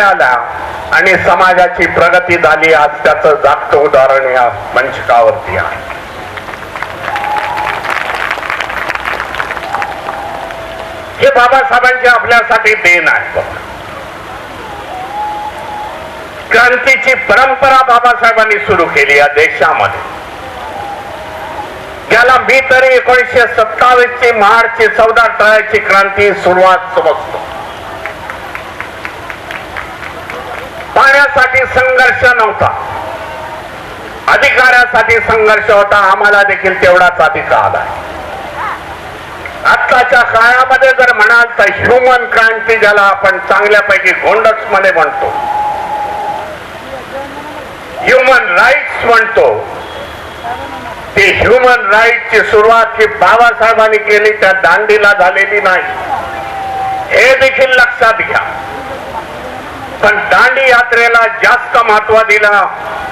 मिळाला आणि समाजाची प्रगती झाली आज त्याचं जागतं उदाहरण या मंचकावरती आहे. हे बाबासाहेबांचे आपल्यासाठी देण आहे क्रांतीची परंपरा बाबासाहेबांनी सुरू केली या देशामध्ये. ज्याला मी तरी एकोणीसशे सत्तावीस ची मार्च चौदा टळाची क्रांती सुरुवात समजतो. पाण्यासाठी संघर्ष नव्हता. अधिकारासाठी संघर्ष होता आम्हाला देखील तेवढाच अधिकार आहे आत्ताच्या काळामध्ये जर म्हणाल तर ह्युमन क्रांती ज्याला आपण चांगल्यापैकी गोंडक्समध्ये म्हणतो ह्युमन राईट्स म्हणतो ती ह्युमन राईटची सुरुवात ही बाबासाहेबांनी केली त्या दांडीला झालेली नाही. हे देखील लक्षात घ्या. पण दांडी यात्रेला जास्त महत्त्व दिलं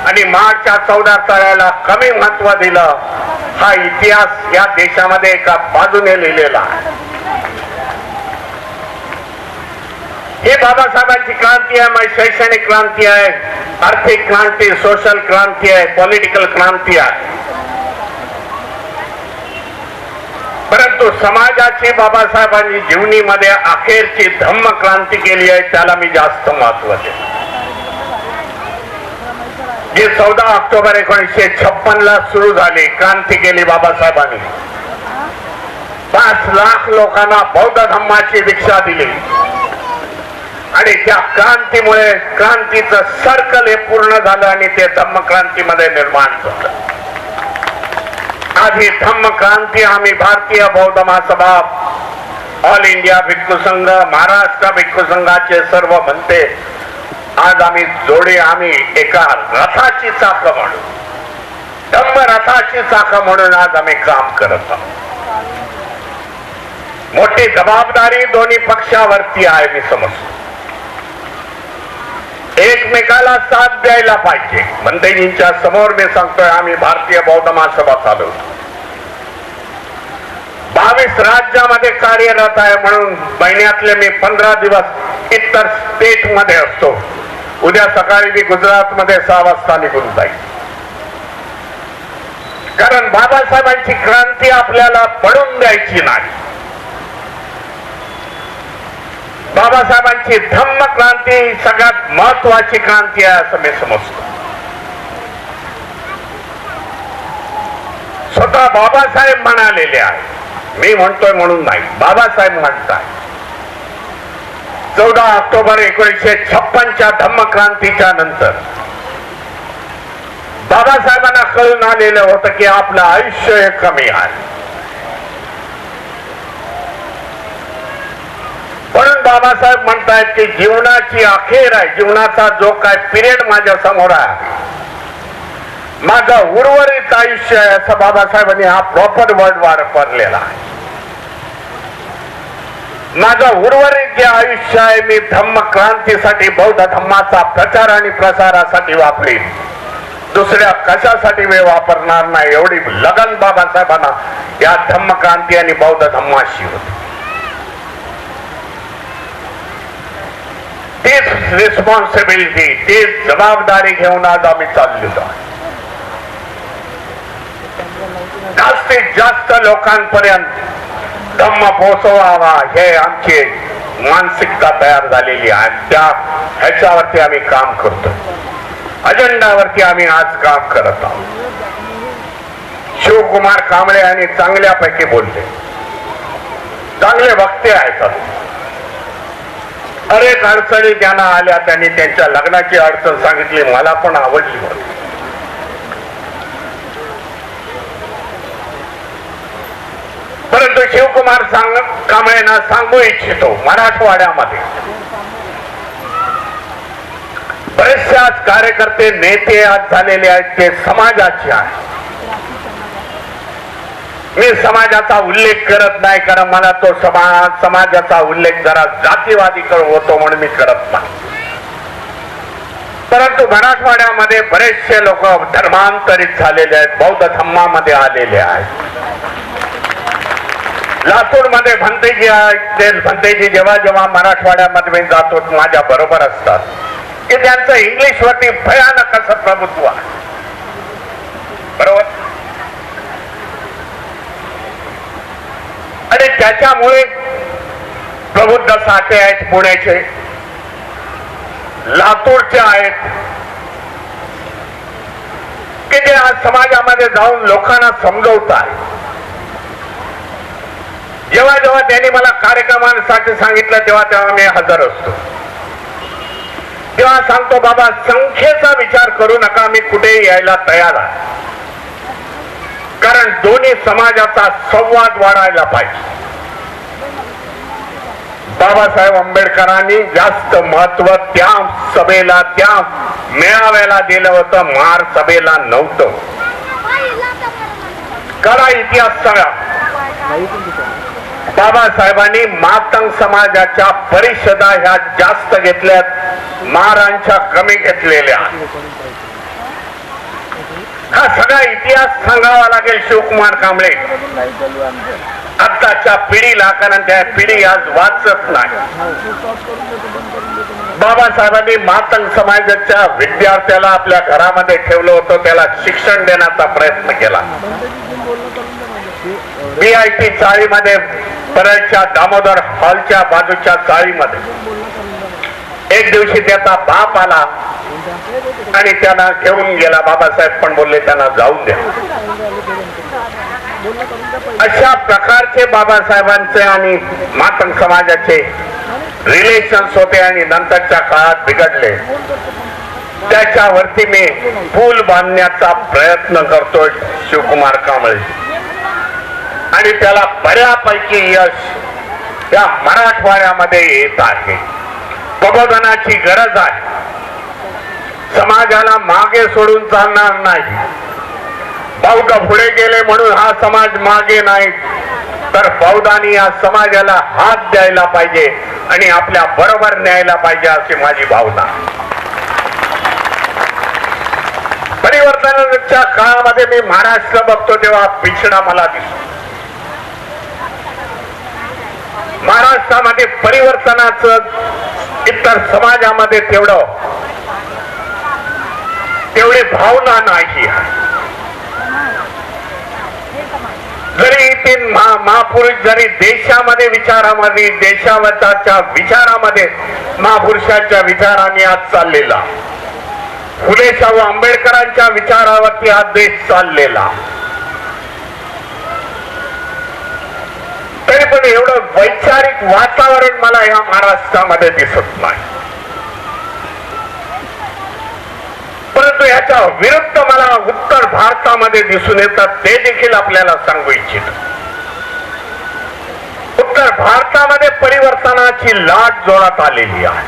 आणि मार्चच्या चौदा तळ्याला कमी महत्त्व दिलं. हा इतिहास या देशामध्ये एका बाजूने लिहिलेला हे बाबासाहेबांची क्रांती आहे माझी शैक्षणिक क्रांती आहे आर्थिक क्रांती सोशल क्रांती आहे पॉलिटिकल क्रांती आहे. परंतु समाजाची बाबासाहेबांनी जीवनीमध्ये अखेरची धम्म क्रांती केली आहे त्याला मी जास्त महत्त्व देतो. जे चौदा ऑक्टोबर एकोणीसशे छप्पन ला सुरू झाली क्रांती केली बाबासाहेबांनी. पाच लाख लोकांना बौद्ध धम्माची दीक्षा दिली. आणि त्या क्रांतीमुळे क्रांतीचं सर्कल हे पूर्ण झालं आणि ते धम्म क्रांतीमध्ये निर्माण झालं. आज ही धम्म क्रांती आम्ही भारतीय बौद्ध महासभा ऑल इंडिया भिक्खू संघ महाराष्ट्र भिक्खू संघाचे सर्व म्हणते. आज आम्ही जोडे आम्ही एका रथाची चाक म्हणून. धम्म रथाची चाक म्हणून आज आम्ही काम करत आहोत. मोठी जबाबदारी दोन्ही पक्षावरती आहे मी समजतो. एकमेकाला साथ द्यायला पाहिजे. मंदिरींच्या समोर मी सांगतोय आम्ही भारतीय बौद्ध महासभा चालवतो बावीस राज्यामध्ये कार्यरत आहे म्हणून महिन्यातले मी पंधरा दिवस इतर स्टेटमध्ये असतो. उद्या सकाळी मी गुजरात मध्ये सहा वाजता निघून जाईल कारण बाबासाहेबांची क्रांती आपल्याला पडून द्यायची नाही. बाबासाहेबांची धम्म क्रांती ही सगळ्यात महत्वाची क्रांती आहे असं मी समजतो. स्वतः बाबासाहेब म्हणालेले आहे मी म्हणतोय म्हणून नाही बाबासाहेब म्हणताय चौदा ऑक्टोबर एकोणीसशे छप्पनच्या धम्म क्रांतीच्या नंतर बाबासाहेबांना कळून आलेलं होतं की आपलं आयुष्य हे कमी आहे म्हणून बाबासाहेब म्हणतायत की जीवनाची अखेर आहे. जीवनाचा जो काय पिरियड माझ्यासमोर आहे. माझं उर्वरित आयुष्य आहे असं बाबासाहेबांनी हा प्रॉपर वर्ड वापरलेला आहे. माझं उर्वरित जे आयुष्य आहे मी धम्म क्रांतीसाठी बौद्ध धम्माचा प्रचार आणि प्रसारासाठी वापरीन. दुसऱ्या कशासाठी वेळ वापरणार नाही एवढी लगन बाबासाहेबांना या धम्म क्रांती आणि बौद्ध धम्माशी होती. तीच रिस्पॉन्सिबिलिटी तीच जबाबदारी घेऊन आज आम्ही चाललेलो आहे जास्तीत जास्त लोकांपर्यंत धम्म पोहोचवावा हे आमची मानसिकता तयार झालेली आहे. त्या ह्याच्यावरती आम्ही काम करतो अजेंडावरती आम्ही आज काम करत आहोत. शिवकुमार कांबळे यांनी चांगल्यापैकी बोलले. चांगले वक्ते आहेत. अनेक अडचणी त्यांना आल्या त्यांनी त्यांच्या लग्नाची अडचण सांगितली मला पण आवडली होती परंतु शिवकुमार सांग कांबळेंना सांगू इच्छितो मराठवाड्यामध्ये. बरेचसे आज कार्यकर्ते नेते आज झालेले आहेत ते समाजाचे आहेत. मी समाजाचा उल्लेख करत नाही कारण मला तो समाज समाजाचा उल्लेख जरा जातीवादी होतो म्हणून मी करत नाही. परंतु मराठवाड्यामध्ये बरेचसे लोक धर्मांतरित झालेले आहेत बौद्ध धम्मामध्ये आलेले आहेत. लातूरमध्ये भंतेजी आहेत ते भंतेजी जेव्हा जेव्हा मराठवाड्यामध्ये मी जातो माझ्या बरोबर असतात. की त्यांचं इंग्लिश वरती भयानक असं प्रभुत्व आहे. बरोबर? आणि त्याच्यामुळे प्रबुद्ध साठे आहेत पुण्याचे. लातूरचे आहेत. की ते आज समाजामध्ये जाऊन लोकांना समजवतात जेव्हा जेव्हा त्यांनी मला कार्यक्रमांसाठी सांगितलं तेव्हा तेव्हा मी हजर असतो. तेव्हा सांगतो बाबा संख्येचा विचार करू नका मी कुठेही यायला तयार आहे. कारण दोन्ही समाजाचा संवाद वाढायला पाहिजे. बाबासाहेब आंबेडकरांनी जास्त महत्त्व त्या सभेला त्या मेळाव्याला दिलं होतं. महार सभेला नव्हतं. करा इतिहास सगळा. बाबासाहेबांनी मातंग समाजाच्या परिषदा ह्या जास्त घेतल्यात. महारांच्या कमी घेतलेल्या. हा सगळा इतिहास सांगावा लागेल शिवकुमार कांबळे. आताच्या पिढीला कारण त्या पिढी आज वाचत नाही. बाबासाहेबांनी मातंग समाजाच्या विद्यार्थ्याला आपल्या घरामध्ये ठेवलं होतं त्याला शिक्षण देण्याचा प्रयत्न केला. बी आय टी चाळीमध्ये परळच्या दामोदर हॉलच्या बाजूच्या चाळीमध्ये. एक दिवशी त्याचा बाप आला आणि त्यांना घेऊन गेला. बाबासाहेब पण बोलले त्यांना जाऊन द्या. अशा प्रकारचे बाबासाहेबांचे आणि मातंग समाजाचे रिलेशन्स होते आणि नंतरच्या काळात बिघडले. त्याच्यावरती मी पूल बांधण्याचा प्रयत्न करतोय शिवकुमार कांबळे. आणि त्याला बऱ्यापैकी यश त्या मराठवाड्यामध्ये येत आहे. प्रबोधनाची गरज आहे. समाजाला मागे सोडून चालणार नाही. बौद्ध पुढे गेले म्हणून हा समाज मागे नाही. तर बौद्धांनी या समाजाला हात द्यायला पाहिजे आणि आपल्या बरोबर न्यायला पाहिजे अशी माझी भावना. परिवर्तनाच्या काळामध्ये मी महाराष्ट्र बघतो तेव्हा पिछडा मला दिसतो. महाराष्ट्रामध्ये परिवर्तनाचं इतर समाजामध्ये तेवढं तेवढी भावना नाही. जरी ते महा- महापुरुष जरी देशामध्ये विचारामध्ये देशावताच्या विचारामध्ये महापुरुषांच्या विचाराने आज चाललेला. फुले शाहू आंबेडकरांच्या विचारावरती हा देश चाललेला. तरी पण एवढं वैचारिक वातावरण मला या महाराष्ट्रामध्ये दिसत नाही. परंतु याच्या विरुद्ध मला उत्तर भारतामध्ये दिसून येतात ते देखील आपल्याला सांगू इच्छित. उत्तर भारतामध्ये परिवर्तनाची लाट जोरात आलेली आहे.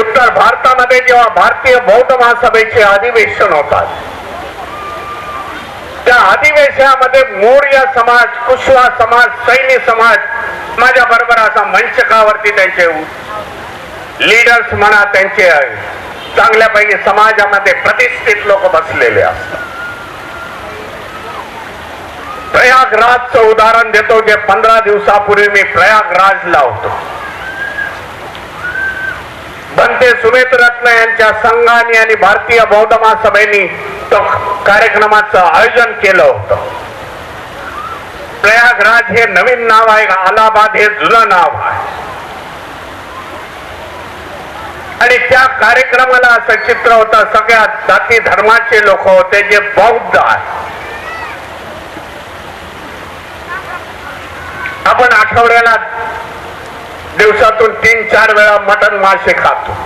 उत्तर भारतामध्ये जेव्हा भारतीय बौद्ध महासभेचे अधिवेशन होतात त्या अधिवेशनामध्ये मोर्य समाज कुशवा समाज सैनी समाज माझ्या बरोबर असा मंचकावरती त्यांचे लीडर्स म्हणा त्यांचे चांगल्यापैकी समाजामध्ये प्रतिष्ठित लोक बसलेले असतात. प्रयागराजचं उदाहरण देतो जे पंधरा दिवसापूर्वी मी प्रयागराजला होतो. बनते सुमेत रत्न यांच्या संघाने आणि भारतीय बौद्ध महासभेनी तो कार्यक्रमाचं आयोजन केलं होतं. प्रयागराज हे नवीन नाव आहे अलाहाबाद हे जुनं नाव आहे. आणि त्या कार्यक्रमाला असं चित्र होतं सगळ्या जाती धर्माचे लोक होते जे बौद्ध आहेत. आपण आठवड्याला दिवसातून तीन चार वेळा मटण मासे खातो.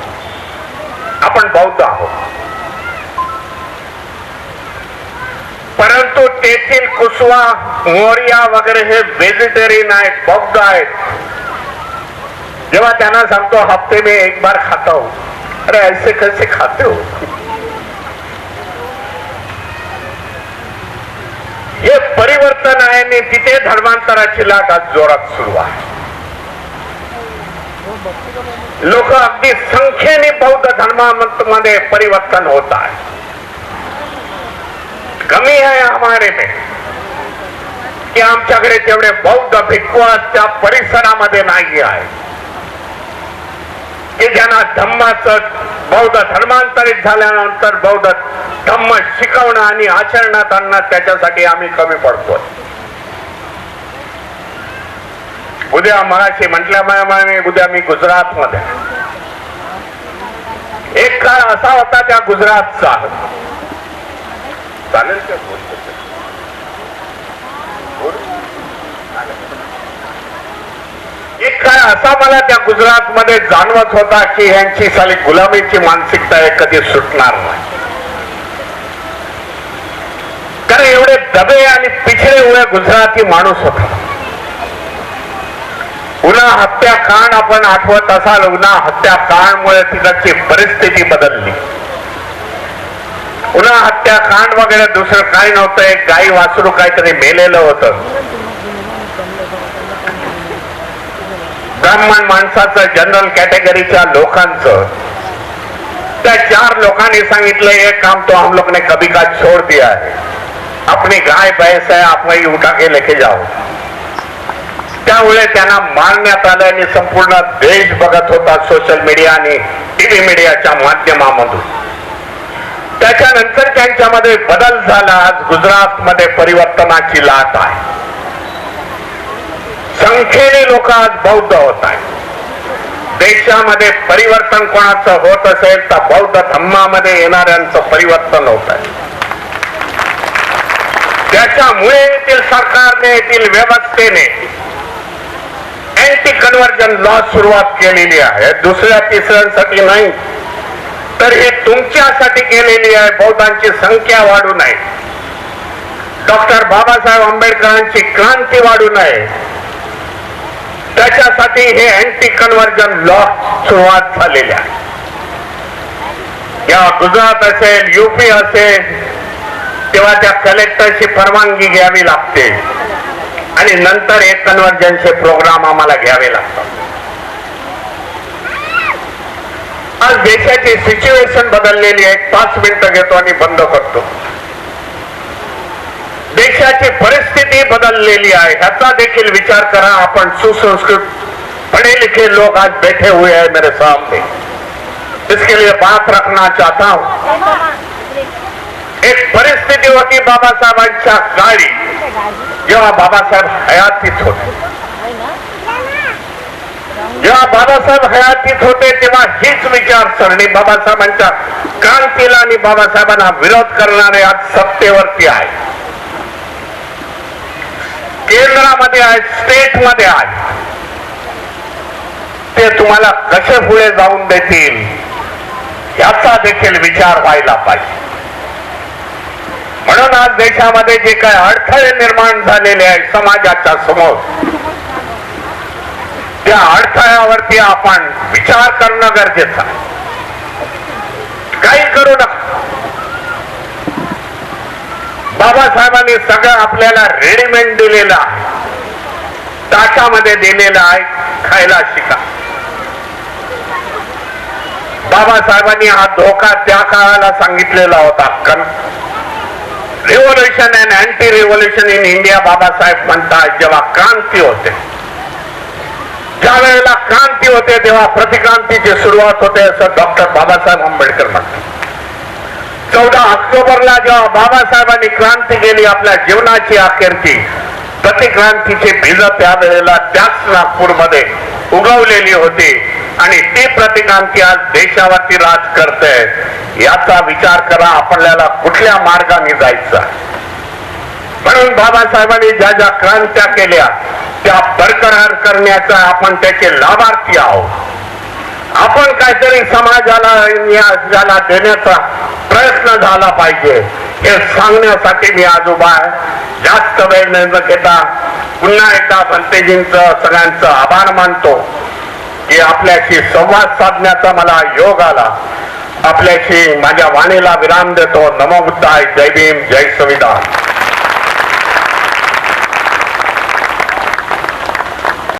आपण बौद्ध आहोत. परंतु तेथील कुसवा मोरिया वगैरे हे व्हेजिटेरियन आहेत बौद्ध आहेत. जेव्हा त्यांना सांगतो हफ्ते मी एक बार खाता हो. अरे ऐसे कैसे खाते हो? हे परिवर्तन आहे आणि तिथे धर्मांतराची लाट आज जोरात सुरू आहे. लोक अगदी संख्येने बौद्ध धर्मामध्ये परिवर्तन होत आहे. कमी आहे हमारे में. की आमच्याकडे जेवढे बौद्ध भिक्खू त्या परिसरामध्ये नाही आहे. की ज्यांना धम्माचं बौद्ध धर्मांतरित झाल्यानंतर बौद्ध धम्म शिकवणं आणि आचरणात आणणं त्याच्यासाठी आम्ही कमी पडतोय. उद्या मगाशी म्हटल्याप्रमाणे उद्या मी गुजरात मध्ये एक काळ असा होता त्या गुजरातचा. चालेल का? एक काळ असा मला त्या गुजरात मध्ये जाणवत होता की यांची साली गुलामीची मानसिकता हे कधी सुटणार नाही. कारण एवढे दबे आणि पिछडे उभे गुजराती माणूस होता. उन्हा हत्याकांड आपण आठवत असाल उन्हा हत्याकांडमुळे तिकडची परिस्थिती बदलली. उन्हा हत्याकांड वगैरे दुसरं काही नव्हतं एक गाई वासरू काहीतरी मेलेलं होतं. ब्राह्मण माणसाचं जनरल कॅटेगरीच्या लोकांचं. त्या चार लोकांनी सांगितलं हे काम तो हम लोग ने कभी का छोड़ दिया है. अपनी गाय भैंस है आप वही उठा के लेके जाओ. त्यामुळे त्यांना मारण्यात आलं आणि संपूर्ण देश बघत होता सोशल मीडिया आणि टीव्ही मीडियाच्या माध्यमामधून. त्याच्यानंतर त्यांच्यामध्ये बदल झाला. आज गुजरात मध्ये परिवर्तनाची लाट आहे. संख्येने लोक आज बौद्ध होत आहेत. देशामध्ये परिवर्तन कोणाचं होत असेल तर बौद्ध धम्मामध्ये येणाऱ्यांचं परिवर्तन होत आहे. त्याच्यामुळे येथील सरकारने येथील व्यवस्थेने अँटी कन्व्हर्जन लॉ सुरुवात केलेली आहे. दुसऱ्या तिसऱ्यांसाठी नाही. तर हे तुमच्यासाठी केलेली आहे. बौद्धांची संख्या वाढू नये. डॉक्टर बाबासाहेब आंबेडकरांची क्रांती वाढू नये. त्याच्यासाठी हे अँटी कन्व्हर्जन लॉ सुरुवात झालेली आहे. या गुजरात असेल युपी असेल तेव्हा त्या कलेक्टरची परवानगी घ्यावी लागते. आणि नंतर एक कन्व्हर्जनचे प्रोग्राम आम्हाला घ्यावे लागतात. आज देशाची सिच्युएशन बदललेली आहे. पाच मिनिटं घेतो आणि बंद करतो. देशाची परिस्थिती बदललेली आहे. ह्याचा देखील विचार करा. आपण सुसंस्कृत पढ़े लिखे लोग आज बैठे हुए हैं मेरे सामने. इसके लिए बात रखना चाहता हूँ. एक परिस्थिती होती बाबासाहेबांच्या काळी जेव्हा बाबासाहेब हयातीत होते. जेव्हा बाबासाहेब हयातीत होते तेव्हा हीच विचारसरणी बाबासाहेबांच्या क्रांतीला आणि बाबासाहेबांना विरोध करणारे आज सत्तेवरती आहे. केंद्रामध्ये आहे स्टेटमध्ये आहे. ते तुम्हाला कसे पुढे जाऊन देतील याचा देखील विचार व्हायला पाहिजे. म्हणून आज देशामध्ये जे काय अडथळे निर्माण झालेले आहे समाजाच्या समोर त्या अडथळ्यावरती आपण विचार करणं गरजेचं काही करू नका. बाबासाहेबांनी सगळं आपल्याला रेडीमेड दिलेलं आहे. ताटामध्ये दिलेलं आहे खायला शिका. बाबासाहेबांनी हा धोका त्या काळाला सांगितलेला होता कन revolution and anti revolution in India Babasaheb म्हणतात जेव्हा क्रांती होते. ज्या वेळेला क्रांती होते तेव्हा प्रतिक्रांतीची सुरुवात होते असं डॉक्टर बाबासाहेब आंबेडकर म्हणतात. चौदा ऑक्टोबरला जेव्हा बाबासाहेबांनी क्रांती केली आपल्या जीवनाची अखेरची प्रतिक्रांतीची बीज त्या वेळेला त्याच नागपूरमध्ये उगवलेली होती. आणि ती प्रतिक्रांती आज देशावरती राज करते याचा विचार करा आपल्याला कुठल्या मार्गाने जायचं? म्हणून बाबासाहेबांनी ज्या ज्या क्रांत्या केल्या त्या बरकरार करण्याचा आपण त्याचे लाभार्थी आहोत. आपण काहीतरी समाजाला याला देण्याचा प्रयत्न झाला पाहिजे हे सांगण्यासाठी मी आज उभा आहे. जास्त वेळ न घेता पुन्हा एकदा भंतेजींच सगळ्यांचं आभार मानतो. की आपल्याशी संवाद साधण्याचा मला योग आला. आपल्याशी माझ्या वाणीला विराम देतो. नमो बुद्धाय. जय भीम. जय संविधान.